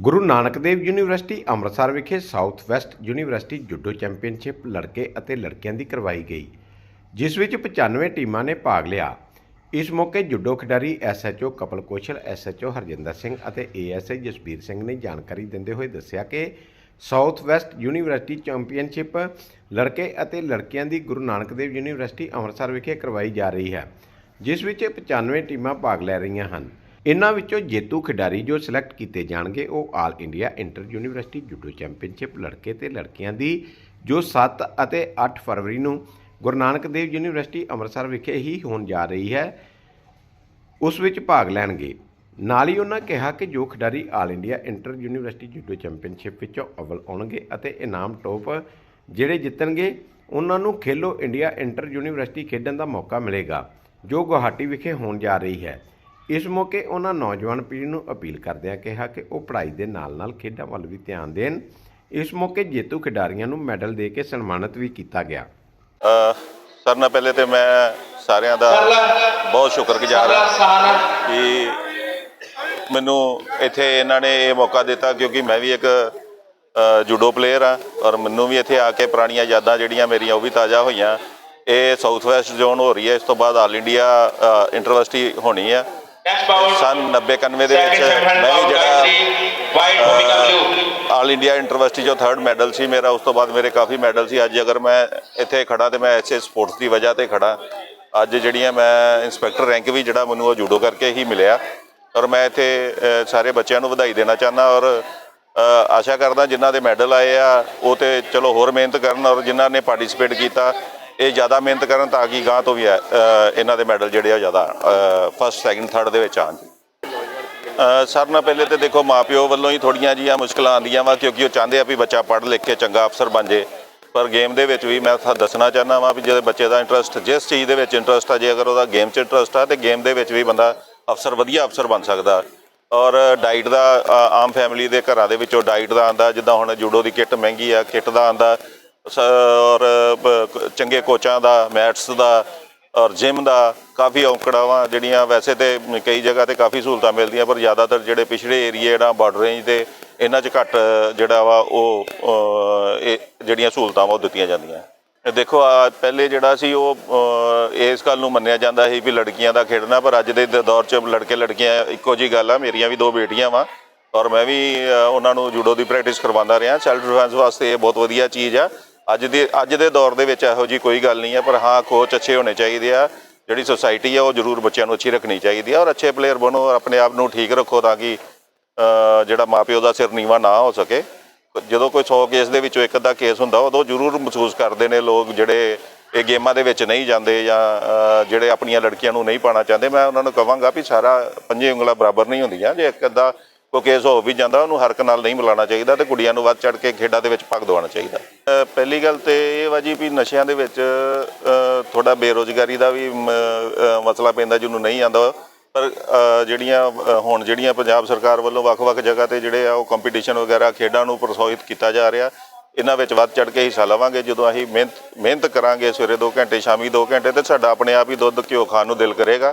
Guru Nanak Dev university Amritsar ਵਿਖੇ south west university judo championship ਲੜਕੇ ਅਤੇ ਲੜਕੀਆਂ ਦੀ ਕਰਵਾਈ ਗਈ, ਜਿਸ ਵਿੱਚ 95 ਟੀਮਾਂ ਨੇ ਭਾਗ ਲਿਆ। ਇਸ ਮੌਕੇ ਜੁੱਡੋ ਖਿਡਾਰੀ ਐਸਐਚਓ ਕਪਲ ਕੋਸ਼ਲ ਐਸਐਚਓ ਹਰਜਿੰਦਰ ਸਿੰਘ ਅਤੇ ਏਐਸਆਈ ਜਸਬੀਰ ਸਿੰਘ ਨੇ ਜਾਣਕਾਰੀ ਦਿੰਦੇ ਹੋਏ ਦੱਸਿਆ ਕਿ ਸਾਊਥ ਵੈਸਟ ਯੂਨੀਵਰਸਿਟੀ ਚੈਂਪੀਅਨਸ਼ਿਪ ਲੜਕੇ ਅਤੇ ਲੜਕੀਆਂ ਦੀ ਗੁਰੂ ਨਾਨਕ ਦੇਵ ਯੂਨੀਵਰਸਿਟੀ ਅੰਮ੍ਰਿਤਸਰ ਵਿਖੇ ਕਰਵਾਈ ਜਾ ਰਹੀ ਹੈ, ਜਿਸ ਵਿੱਚ 95 ਟੀਮਾਂ ਭਾਗ ਲੈ ਰਹੀਆਂ ਹਨ। ਇਨ੍ਹਾਂ ਵਿੱਚੋਂ ਜੇਤੂ ਖਿਡਾਰੀ ਜੋ ਸਿਲੈਕਟ ਕੀਤੇ ਜਾਣਗੇ, ਉਹ all India inter university judo championship ਲੜਕੇ ਤੇ ਲੜਕੀਆਂ ਦੀ, ਜੋ 7 ਅਤੇ 8 ਫਰਵਰੀ ਨੂੰ ਗੁਰੂ ਨਾਨਕ ਦੇਵ ਯੂਨੀਵਰਸਿਟੀ ਅੰਮ੍ਰਿਤਸਰ ਵਿਖੇ ਹੀ ਹੋਣ ਜਾ ਰਹੀ ਹੈ, ਉਸ ਵਿੱਚ ਭਾਗ ਲੈਣਗੇ। ਨਾਲ ਹੀ ਉਹਨਾਂ ਕਿਹਾ ਕਿ ਜੋ ਖਿਡਾਰੀ all India inter university judo championship ਵਿੱਚੋਂ ਅਵਲ ਆਉਣਗੇ ਅਤੇ ਇਨਾਮ ਟੋਪ ਜਿਹੜੇ ਜਿੱਤਣਗੇ, ਉਹਨਾਂ ਨੂੰ ਖੇਲੋ ਇੰਡੀਆ ਇੰਟਰ ਯੂਨੀਵਰਸਿਟੀ ਖੇਡਣ ਦਾ ਮੌਕਾ ਮਿਲੇਗਾ, ਜੋ ਗੁਹਾਟੀ ਵਿਖੇ ਹੋਣ ਜਾ ਰਹੀ ਹੈ। ਇਸ ਮੌਕੇ ਉਹਨਾਂ ਨੌਜਵਾਨ ਪੀੜ੍ਹੀ ਨੂੰ ਅਪੀਲ ਕਰਦਿਆਂ ਕਿਹਾ ਕਿ ਉਹ ਪੜ੍ਹਾਈ ਦੇ ਨਾਲ-ਨਾਲ ਖੇਡਾਂ ਵੱਲ ਵੀ ਧਿਆਨ ਦੇਣ। ਇਸ ਮੌਕੇ ਜੇਤੂ ਖਿਡਾਰੀਆਂ ਨੂੰ ਮੈਡਲ ਦੇ ਕੇ ਸਨਮਾਨਿਤ ਵੀ ਕੀਤਾ ਗਿਆ। ਅ, ਸਰ ਨਾਲ ਪਹਿਲੇ ਤੇ ਮੈਂ ਸਾਰਿਆਂ ਦਾ ਬਹੁਤ ਸ਼ੁਕਰਗੁਜ਼ਾਰ ਹਾਂ ਕਿ ਮੈਨੂੰ ਇੱਥੇ ਇਹਨਾਂ ਨੇ ਇਹ ਮੌਕਾ ਦਿੱਤਾ ਕਿਉਂਕਿ ਮੈਂ ਵੀ ਇੱਕ ਜੂਡੋ ਪਲੇਅਰ ਆ ਔਰ ਮੈਨੂੰ ਵੀ ਇੱਥੇ ਆ ਕੇ ਪੁਰਾਣੀਆਂ ਯਾਦਾਂ ਜਿਹੜੀਆਂ ਮੇਰੀਆਂ ਉਹ ਵੀ ਤਾਜ਼ਾ ਹੋਈਆਂ। ਇਹ ਸਾਊਥ ਵੈਸਟ ਜ਼ੋਨ ਹੋ ਰਹੀ ਹੈ। ਇਸ ਤੋਂ ਬਾਅਦ ਆਲ ਇੰਡੀਆ ਯੂਨੀਵਰਸਿਟੀ ਹੋਣੀ ਆ ਸਨ 90 91 ਦੇ ਵਿੱਚ ਮੈਂ ਵੀ ਜਿਹੜਾ ਆਲ ਇੰਡੀਆ ਯੂਨੀਵਰਸਿਟੀ ਚੋਂ ਥਰਡ ਮੈਡਲ ਸੀ ਮੇਰਾ ਉਸ ਤੋਂ ਬਾਅਦ ਮੇਰੇ ਕਾਫੀ ਮੈਡਲ ਸੀ ਅੱਜ ਅਗਰ ਮੈਂ ਇੱਥੇ ਖੜਾ ਤੇ ਮੈਂ ਐਸੇ ਸਪੋਰਟਸ ਦੀ ਵਜ੍ਹਾ ਤੇ ਖੜਾ ਅੱਜ ਜਿਹੜੀਆਂ ਮੈਂ ਇੰਸਪੈਕਟਰ ਰੈਂਕ ਵੀ ਜਿਹੜਾ ਮੈਨੂੰ ਉਹ ਜੂਡੋ ਕਰਕੇ ਹੀ ਮਿਲਿਆ ਔਰ ਮੈਂ ਇੱਥੇ ਸਾਰੇ ਬੱਚਿਆਂ ਨੂੰ ਵਧਾਈ ਦੇਣਾ ਚਾਹੁੰਦਾ ਔਰ ਆਸ਼ਾ ਕਰਦਾ ਜਿਨ੍ਹਾਂ ਦੇ ਮੈਡਲ ਆਏ ਆ ਉਹ ਤੇ ਚਲੋ ਹੋਰ ਮਿਹਨਤ ਕਰਨ ਔਰ ਜਿਨ੍ਹਾਂ ਨੇ ਪਾਰਟਿਸਿਪੇਟ ਕੀਤਾ ਇਹ ਜ਼ਿਆਦਾ ਮਿਹਨਤ ਕਰਨ ਤਾਂ ਕਿ ਗਾਂ ਤੋਂ ਵੀ ਇਹਨਾਂ ਦੇ ਮੈਡਲ ਜਿਹੜੇ ਆ ਜ਼ਿਆਦਾ ਫਸਟ ਸੈਕਿੰਡ ਥਰਡ ਦੇ ਵਿੱਚ ਆਉਣ ਜੀ। ਸਰ ਨਾਲ ਪਹਿਲੇ ਤੇ ਦੇਖੋ ਮਾਪਿਓ ਵੱਲੋਂ ਹੀ ਥੋੜੀਆਂ ਜੀਆਂ ਮੁਸ਼ਕਲਾਂ ਆਉਂਦੀਆਂ ਵਾ, ਕਿਉਂਕਿ ਉਹ ਚਾਹੁੰਦੇ ਆ ਵੀ ਬੱਚਾ ਪੜ੍ਹ ਲਿਖ ਕੇ ਚੰਗਾ ਅਫਸਰ ਬਣ ਜੇ। ਪਰ ਗੇਮ ਦੇ ਵਿੱਚ ਵੀ ਮੈਂ ਤੁਹਾਨੂੰ ਦੱਸਣਾ ਚਾਹੁੰਦਾ ਵਾਂ ਵੀ ਜਿਹੜੇ ਬੱਚੇ ਦਾ ਇੰਟਰਸਟ ਜਿਸ ਚੀਜ਼ ਦੇ ਵਿੱਚ ਇੰਟਰਸਟ ਆ, ਜੇ ਅਗਰ ਉਹਦਾ ਗੇਮ 'ਚ ਇੰਟਰਸਟ ਆ, ਤੇ ਗੇਮ ਦੇ ਵਿੱਚ ਵੀ ਬੰਦਾ ਅਫਸਰ, ਵਧੀਆ ਅਫਸਰ ਬਣ ਸਕਦਾ। ਔਰ ਡਾਈਟ ਦਾ ਆਮ ਫੈਮਿਲੀ ਦੇ ਘਰਾਂ ਦੇ ਵਿੱਚੋਂ ਡਾਈਟ ਦਾ ਆਂਦਾ ਜਿੱਦਾਂ ਹੁਣ ਜੂਡੋ ਦੀ ਕਿੱਟ ਮਹਿੰਗੀ ਆ ਕਿੱਟ ਦਾ ਆਂਦਾ ਔਰ ਚੰਗੇ ਕੋਚਾਂ ਦਾ, ਮੈਟਸ ਦਾ, ਔਰ ਜਿਮ ਦਾ ਕਾਫੀ ਔਕੜਾਂ ਵਾ ਜਿਹੜੀਆਂ ਵੈਸੇ ਤੇ ਕਈ ਜਗ੍ਹਾ ਤੇ ਕਾਫੀ ਸਹੂਲਤਾਂ ਮਿਲਦੀਆਂ, ਪਰ ਜ਼ਿਆਦਾਤਰ ਜਿਹੜੇ ਪਿਛੜੇ ਏਰੀਏ ਜਿਹੜਾ ਬਾਰਡਰ ਰੇਂਜ ਤੇ ਇਹਨਾਂ 'ਚ ਘੱਟ, ਜਿਹੜਾ ਵਾ ਉਹ ਇਹ ਜਿਹੜੀਆਂ ਸਹੂਲਤਾਂ ਵਾ ਉਹ ਦਿੱਤੀਆਂ ਜਾਂਦੀਆਂ। ਦੇਖੋ, ਆ ਪਹਿਲੇ ਜਿਹੜਾ ਸੀ ਉਹ ਇਸ ਗੱਲ ਨੂੰ ਮੰਨਿਆ ਜਾਂਦਾ ਸੀ ਵੀ ਲੜਕੀਆਂ ਦਾ ਖੇਡਣਾ, ਪਰ ਅੱਜ ਦੇ ਦੌਰ 'ਚ ਲੜਕੇ ਲੜਕੀਆਂ, ਇੱਕੋ ਜੀ ਗੱਲ ਆ, ਮੇਰੀਆਂ ਵੀ ਦੋ ਬੇਟੀਆਂ ਵਾ, ਔਰ ਮੈਂ ਵੀ ਉਹਨਾਂ ਨੂੰ ਜੂਡੋ ਦੀ ਪ੍ਰੈਕਟਿਸ ਕਰਵਾਉਂਦਾ ਰਿਹਾ। ਸੈਲਫ ਡਿਫੈਂਸ ਵਾਸਤੇ ਇਹ ਬਹੁਤ ਵਧੀਆ ਚੀਜ਼ ਆ। ਅੱਜ ਦੇ ਅੱਜ ਦੇ ਦੌਰ ਦੇ ਵਿੱਚ ਇਹੋ ਜੀ ਕੋਈ ਗੱਲ ਨਹੀਂ ਹੈ ਪਰ ਹਾਂ ਕੋਚ ਅੱਛੇ ਹੋਣੇ ਚਾਹੀਦੇ ਆ। ਜਿਹੜੀ ਸੁਸਾਇਟੀ ਆ ਉਹ ਜ਼ਰੂਰ ਬੱਚਿਆਂ ਨੂੰ ਅੱਛੀ ਰੱਖਣੀ ਚਾਹੀਦੀ ਆ ਔਰ ਅੱਛੇ ਪਲੇਅਰ ਬਣੋ ਔਰ ਆਪਣੇ ਆਪ ਨੂੰ ਠੀਕ ਰੱਖੋ ਤਾਂ ਕਿ ਅ, ਜਿਹੜਾ ਮਾਪਿਓ ਦਾ ਸਿਰ ਨੀਵਾ ਨਾ ਹੋ ਸਕੇ। ਜਦੋਂ ਕੋਈ 100 ਕੇਸ ਦੇ ਵਿੱਚੋਂ ਇੱਕ ਅੱਧਾ ਕੇਸ ਹੁੰਦਾ ਉਦੋਂ ਜ਼ਰੂਰ ਮਹਿਸੂਸ ਕਰਦੇ ਨੇ ਲੋਕ ਜਿਹੜੇ ਇਹ ਗੇਮਾਂ ਦੇ ਵਿੱਚ ਨਹੀਂ ਜਾਂਦੇ ਜਾਂ ਜਿਹੜੇ ਆਪਣੀਆਂ ਲੜਕੀਆਂ ਨੂੰ ਨਹੀਂ ਪਾਣਾ ਚਾਹੁੰਦੇ। ਮੈਂ ਉਹਨਾਂ ਨੂੰ ਕਹਾਂਗਾ ਵੀ ਸਾਰਾ ਪੰਜੇ ਉਂਗਲਾਂ ਬਰਾਬਰ ਨਹੀਂ ਹੁੰਦੀਆਂ। ਜੇ ਇੱਕ ਅੱਧਾ ਕੋਈ ਕੇਸ ਹੋ ਵੀ ਜਾਂਦਾ ਉਹਨੂੰ ਹਰਕ ਨਾਲ ਨਹੀਂ ਮਿਲਾਉਣਾ ਚਾਹੀਦਾ ਤੇ ਕੁੜੀਆਂ ਨੂੰ ਵੱਧ ਚੜ ਕੇ ਖੇਡਾਂ ਦੇ ਵਿੱਚ ਭਾਗ ਦਿਵਾਉਣਾ ਚਾਹੀਦਾ। ਪਹਿਲੀ ਗੱਲ ਤੇ ਇਹ ਵਾ ਜੀ ਵੀ ਨਸ਼ਿਆਂ ਦੇ ਵਿੱਚ ਥੋੜਾ ਬੇਰੋਜ਼ਗਾਰੀ ਦਾ ਵੀ ਮ, ਮਸਲਾ ਪੈਂਦਾ ਜਿਹਨੂੰ ਨਹੀਂ ਆਂਦਾ। ਪਰ ਜਿਹੜੀਆਂ ਹੁਣ ਜਿਹੜੀਆਂ ਪੰਜਾਬ ਸਰਕਾਰ ਵੱਲੋਂ ਵੱਖ-ਵੱਖ ਜਗ੍ਹਾ ਤੇ ਜਿਹੜੇ ਆ ਉਹ ਕੰਪੀਟੀਸ਼ਨ ਵਗੈਰਾ ਖੇਡਾਂ ਨੂੰ ਪ੍ਰੋਤਸਾਹਿਤ ਕੀਤਾ ਜਾ ਰਿਹਾ ਇਹਨਾਂ ਵਿੱਚ ਵੱਧ ਚੜ ਕੇ ਹਿੱਸਾ ਲਵਾਂਗੇ। ਜਦੋਂ ਅਸੀਂ ਮਿਹਨਤ ਮਿਹਨਤ ਕਰਾਂਗੇ ਸਵੇਰੇ 2 ਘੰਟੇ ਸ਼ਾਮੀ 2 ਘੰਟੇ ਤੇ ਸਾਡਾ ਆਪਣੇ ਆਪ ਹੀ ਦੁੱਧ ਘਿਓ ਖਾਣ ਨੂੰ ਦਿਲ ਕਰੇਗਾ।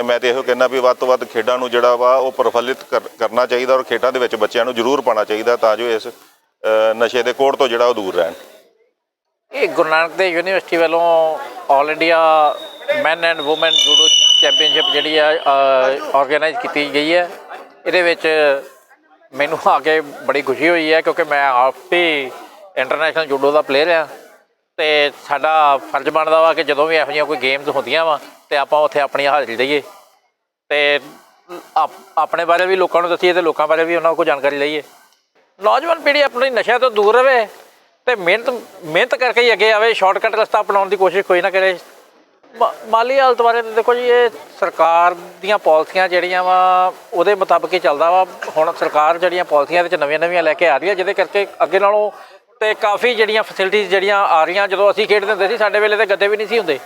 ਤੇ ਮੈਂ ਤੇ ਇਹੋ ਕਹਿੰਦਾ ਵੀ ਵੱਧ ਤੋਂ ਵੱਧ ਖੇਡਾਂ ਨੂੰ ਜਿਹੜਾ ਵਾ ਉਹ ਪ੍ਰਫੁੱਲਿਤ ਕਰ- ਕਰਨਾ ਚਾਹੀਦਾ ਔਰ ਖੇਡਾਂ ਦੇ ਵਿੱਚ ਬੱਚਿਆਂ ਨੂੰ ਜ਼ਰੂਰ ਪਾਉਣਾ ਚਾਹੀਦਾ ਤਾਂ ਜੋ ਇਸ ਨਸ਼ੇ ਦੇ ਕੋੜ ਤੋਂ ਜਿਹੜਾ ਉਹ ਦੂਰ ਰਹਿਣ। ਇਹ ਗੁਰੂ ਨਾਨਕ ਦੇਵ ਯੂਨੀਵਰਸਿਟੀ ਵੱਲੋਂ all India man and woman judo championship ਜਿਹੜੀ ਆ ਆਰਗੇਨਾਈਜ਼ ਕੀਤੀ ਗਈ ਹੈ। ਇਹਦੇ ਵਿੱਚ ਮੈਨੂੰ ਆ ਕੇ ਬੜੀ ਖੁਸ਼ੀ ਹੋਈ ਹੈ ਕਿਉਂਕਿ ਮੈਂ ਆਪ ਵੀ ਇੰਟਰਨੈਸ਼ਨਲ ਜੂਡੋ ਦਾ ਪਲੇਅਰ ਆ ਤੇ ਸਾਡਾ ਫਰਜ਼ ਬਣਦਾ ਵਾ ਕਿ ਜਦੋਂ ਵੀ ਇਹੋ ਜਿਹੀਆਂ ਕੋਈ ਗੇਮਸ ਹੁੰਦੀਆਂ ਵਾ ਤੇ ਆਪਾਂ ਉੱਥੇ ਆਪਣੀ ਹਾਜ਼ਰੀ ਦਈਏ। ਤੇ ਆਪ- ਆਪਣੇ ਬਾਰੇ ਵੀ ਲੋਕਾਂ ਨੂੰ ਦੱਸੀਏ ਤੇ ਲੋਕਾਂ ਬਾਰੇ ਵੀ ਉਹਨਾਂ ਕੋਲ ਜਾਣਕਾਰੀ ਲਈਏ। ਨੌਜਵਾਨ ਪੀੜ੍ਹੀ ਆਪਣੀ ਨਸ਼ਿਆਂ ਤੋਂ ਦੂਰ ਰਹੇ ਤੇ ਮਿਹਨਤ ਮਿਹਨਤ ਕਰਕੇ ਹੀ ਅੱਗੇ ਆਵੇ ਸ਼ਾਰਟਕਟ ਰਸਤਾ ਅਪਣਾਉਣ ਦੀ ਕੋਸ਼ਿਸ਼ ਕੋਈ ਨਾ ਕਰੇ। ਮਾਲੀ ਹਾਲਤ ਬਾਰੇ ਤਾਂ ਦੇਖੋ ਜੀ, ਇਹ ਸਰਕਾਰ ਦੀਆਂ ਪਾਲਿਸੀਆਂ ਜਿਹੜੀਆਂ ਵਾ, ਉਹਦੇ ਮੁਤਾਬਕ ਹੀ ਚੱਲਦਾ ਵਾ। ਹੁਣ ਸਰਕਾਰ ਜਿਹੜੀਆਂ ਪਾਲਿਸੀਆਂ ਇਹਦੇ ਵਿੱਚ ਨਵੀਆਂ ਨਵੀਆਂ ਲੈ ਕੇ ਆ ਰਹੀ ਹੈ, ਜਿਹਦੇ ਕਰਕੇ ਅੱਗੇ ਨਾਲੋਂ ਤੇ ਕਾਫੀ ਜਿਹੜੀਆਂ ਫੈਸਿਲਿਟੀਆਂ ਜਿਹੜੀਆਂ ਆ ਰਹੀਆਂ, ਜਦੋਂ ਅਸੀਂ ਖੇਡਦੇ ਹੁੰਦੇ ਸੀ, ਸਾਡੇ ਵੇਲੇ ਤੇ ਗੱਦੇ ਵੀ ਨਹੀਂ ਸੀ ਹੁੰਦੇ।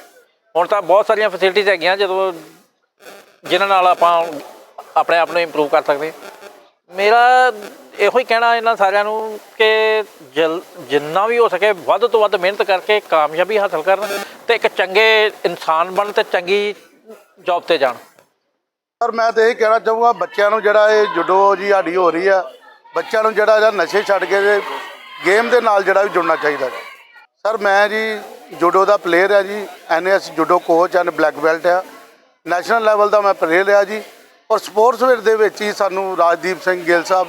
ਹੁਣ ਤਾਂ ਬਹੁਤ ਸਾਰੀਆਂ ਫੈਸਿਲਿਟੀਆਂ ਹੈਗੀਆਂ, ਜਦੋਂ ਜਿਨ੍ਹਾਂ ਨਾਲ ਆਪਾਂ ਆਪਣੇ ਆਪ ਨੂੰ ਇੰਪਰੂਵ ਕਰ ਸਕਦੇ ਮੇਰਾ ਇਹੋ ਹੀ ਕਹਿਣਾ ਇਹਨਾਂ ਸਾਰਿਆਂ ਨੂੰ ਕਿ ਜਲ- ਜਿੰਨਾ ਵੀ ਹੋ ਸਕੇ, ਵੱਧ ਤੋਂ ਵੱਧ ਮਿਹਨਤ ਕਰਕੇ ਕਾਮਯਾਬੀ ਹਾਸਲ ਕਰਨ ਤੇ ਇੱਕ ਚੰਗੇ ਇਨਸਾਨ ਬਣਨ ਤੇ ਚੰਗੀ ਜੌਬ ਤੇ ਜਾਣ। ਸਰ ਮੈਂ ਤਾਂ ਇਹ ਕਹਿਣਾ ਚਾਹੂੰਗਾ, ਬੱਚਿਆਂ ਨੂੰ ਜਿਹੜਾ ਇਹ ਜੁਡੋ ਜੀ ਸਾਡੀ ਹੋ ਰਹੀ ਆ, ਬੱਚਿਆਂ ਨੂੰ ਜਿਹੜਾ ਨਸ਼ੇ ਛੱਡ ਕੇ ਗੇਮ ਦੇ ਨਾਲ ਜਿਹੜਾ ਵੀ ਜੁੜਨਾ ਚਾਹੀਦਾ ਜੀ ਸਰ, ਮੈਂ ਜੀ ਜੂਡੋ ਦਾ ਪਲੇਅਰ ਆ ਜੀ NS judo coach and black belt ਆ। ਨੈਸ਼ਨਲ ਲੈਵਲ ਦਾ ਮੈਂ ਪਲੇਅਰ ਆ ਜੀ। ਔਰ ਸਪੋਰਟਸ ਵੇਰ ਦੇ ਵਿੱਚ ਹੀ ਸਾਨੂੰ ਰਾਜਦੀਪ ਸਿੰਘ ਗਿੱਲ ਸਾਹਿਬ,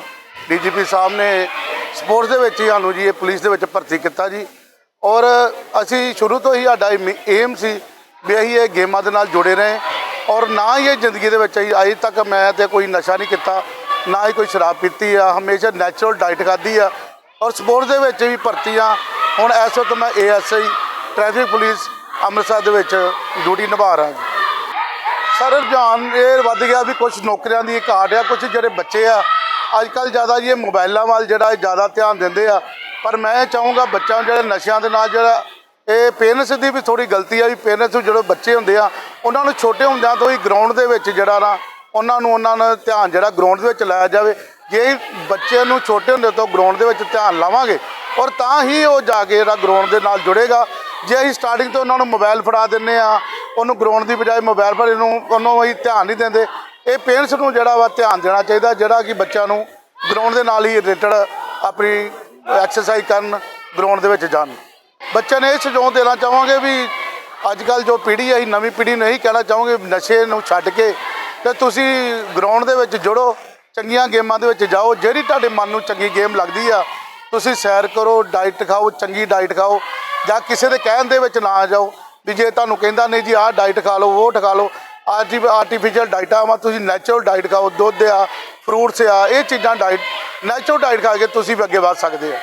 ਡੀਜੀਪੀ ਸਾਹਿਬ ਨੇ ਸਪੋਰਟਸ ਦੇ ਵਿੱਚ ਹੀ ਸਾਨੂੰ ਜੀ ਇਹ ਪੁਲਿਸ ਦੇ ਵਿੱਚ ਭਰਤੀ ਕੀਤਾ ਜੀ। ਔਰ ਅਸੀਂ ਸ਼ੁਰੂ ਤੋਂ ਹੀ ਸਾਡਾ ਏਮ ਸੀ ਵੀ ਅਸੀਂ ਇਹ ਗੇਮਾਂ ਦੇ ਨਾਲ ਜੁੜੇ ਰਹੇ। ਔਰ ਨਾ ਹੀ ਇਹ ਜ਼ਿੰਦਗੀ ਦੇ ਵਿੱਚ ਅਜੇ ਤੱਕ ਮੈਂ ਤੇ ਕੋਈ ਨਸ਼ਾ ਨਹੀਂ ਕੀਤਾ, ਨਾ ਹੀ ਕੋਈ ਸ਼ਰਾਬ ਪੀਤੀ ਆ। ਹਮੇਸ਼ਾ ਨੈਚੁਰਲ ਡਾਈਟ ਖਾਧੀ ਆ। ਔਰ ਸਪੋਰਟਸ ਦੇ ਵਿੱਚ ਵੀ ਭਰਤੀ ਆ ਹੁਣ ਇਸ ਵਕਤ ਮੈਂ ਏਐਸਆਈ, ਟ੍ਰੈਫਿਕ ਪੁਲਿਸ ਅੰਮ੍ਰਿਤਸਰ ਦੇ ਵਿੱਚ ਡਿਊਟੀ ਨਿਭਾ ਰਿਹਾ ਜੀ। ਸਰ, ਰੁਝਾਨ ਇਹ ਵੱਧ ਗਿਆ ਵੀ ਕੁਝ ਨੌਕਰੀਆਂ ਦੀ ਘਾਟ ਆ ਕੁਝ ਜਿਹੜੇ ਬੱਚੇ ਆ ਅੱਜ ਕੱਲ ਜ਼ਿਆਦਾ ਜੀ ਇਹ ਮੋਬਾਈਲਾਂ ਵੱਲ ਜਿਹੜਾ ਜ਼ਿਆਦਾ ਧਿਆਨ ਦਿੰਦੇ ਆ। ਪਰ ਮੈਂ ਚਾਹੂੰਗਾ ਬੱਚਿਆਂ ਨੂੰ ਜਿਹੜੇ ਨਸ਼ਿਆਂ ਦੇ ਨਾਲ ਜਿਹੜਾ ਇਹ ਪੇਰੈਂਟਸ ਦੀ ਵੀ ਥੋੜੀ ਗਲਤੀ ਆ ਵੀ ਪੇਰੈਂਟਸ ਜਿਹੜੇ ਬੱਚੇ ਹੁੰਦੇ ਆ, ਉਹਨਾਂ ਨੂੰ ਛੋਟੇ ਹੁੰਦਿਆਂ ਤੋਂ ਹੀ ਗਰਾਊਂਡ ਦੇ ਵਿੱਚ ਜਿਹੜਾ ਨਾ, ਉਹਨਾਂ ਨੂੰ ਉਹਨਾਂ ਦਾ ਧਿਆਨ ਜਿਹੜਾ ਗਰਾਊਂਡ ਦੇ ਵਿੱਚ ਲਾਇਆ ਜਾਵੇ। ਜੇ ਬੱਚੇ ਨੂੰ ਛੋਟੇ ਹੁੰਦੇ ਤੋਂ ਗਰਾਊਂਡ ਦੇ ਵਿੱਚ ਧਿਆਨ ਲਾਵਾਂਗੇ ਔਰ ਤਾਂ ਹੀ ਉਹ ਜਾ ਕੇ ਜਿਹੜਾ ਗਰਾਊਂਡ ਦੇ ਨਾਲ ਜੁੜੇਗਾ। ਜੇ ਅਸੀਂ ਸਟਾਰਟਿੰਗ ਤੋਂ ਉਹਨਾਂ ਨੂੰ ਮੋਬਾਈਲ ਫੜਾ ਦਿੰਨੇ ਆ ਉਹਨੂੰ ਗਰਾਊਂਡ ਦੀ ਬਜਾਏ ਮੋਬਾਈਲ ਫੜੇ ਨੂੰ ਉਹਨੂੰ ਅਸੀਂ ਧਿਆਨ ਨਹੀਂ ਦਿੰਦੇ। ਇਹ ਪੇਰੈਂਟਸ ਨੂੰ ਜਿਹੜਾ ਵਾ ਧਿਆਨ ਦੇਣਾ ਚਾਹੀਦਾ, ਜਿਹੜਾ ਕਿ ਬੱਚਿਆਂ ਨੂੰ ਗਰਾਊਂਡ ਦੇ ਨਾਲ ਹੀ ਰਿਲੇਟਡ ਆਪਣੀ ਐਕਸਰਸਾਈਜ਼ ਕਰਨ ਗਰਾਊਂਡ ਦੇ ਵਿੱਚ ਜਾਣ। ਬੱਚਿਆਂ ਨੇ ਇਹ ਸੁਝਾਅ ਦੇਣਾ ਚਾਹਾਂਗੇ ਵੀ ਅੱਜ ਕੱਲ ਜੋ ਪੀੜ੍ਹੀ ਹੈ ਨਵੀਂ ਪੀੜ੍ਹੀ ਨਹੀਂ ਕਹਿਣਾ ਚਾਹਾਂਗੇ ਨਸ਼ੇ ਨੂੰ ਛੱਡ ਕੇ ਤੇ ਤੁਸੀਂ ਗਰਾਊਂਡ ਦੇ ਵਿੱਚ ਜੁੜੋ। ਚੰਗੀਆਂ ਗੇਮਾਂ ਦੇ ਵਿੱਚ ਜਾਓ, ਜਿਹੜੀ ਤੁਹਾਡੇ ਮਨ ਨੂੰ ਚੰਗੀ ਗੇਮ ਲੱਗਦੀ ਆ, ਤੁਸੀਂ ਸੈਰ ਕਰੋ, ਡਾਈਟ ਖਾਓ, ਚੰਗੀ ਡਾਈਟ ਖਾਓ, ਜਾਂ ਕਿਸੇ ਦੇ ਕਹਿਣ ਦੇ ਵਿੱਚ ਨਾ ਜਾਓ, ਵੀ ਜੇ ਤੁਹਾਨੂੰ ਕਹਿੰਦਾ ਨਹੀਂ ਜੀ ਆਹ ਡਾਈਟ ਖਾ ਲਓ, ਉਹ ਖਾ ਲਓ ਅੱਜ ਆਰਟੀਫੀਸ਼ੀਅਲ ਡਾਈਟਾਂ ਵਾ, ਤੁਸੀਂ ਨੈਚੁਰਲ ਡਾਈਟ ਖਾਓ, ਦੁੱਧ ਆ ਫਰੂਟਸ ਆ, ਇਹ ਚੀਜ਼ਾਂ ਡਾਈਟ ਨੈਚੁਰਲ ਡਾਈਟ ਖਾ ਕੇ ਤੁਸੀਂ ਵੀ ਅੱਗੇ ਵਧ ਸਕਦੇ ਹੋ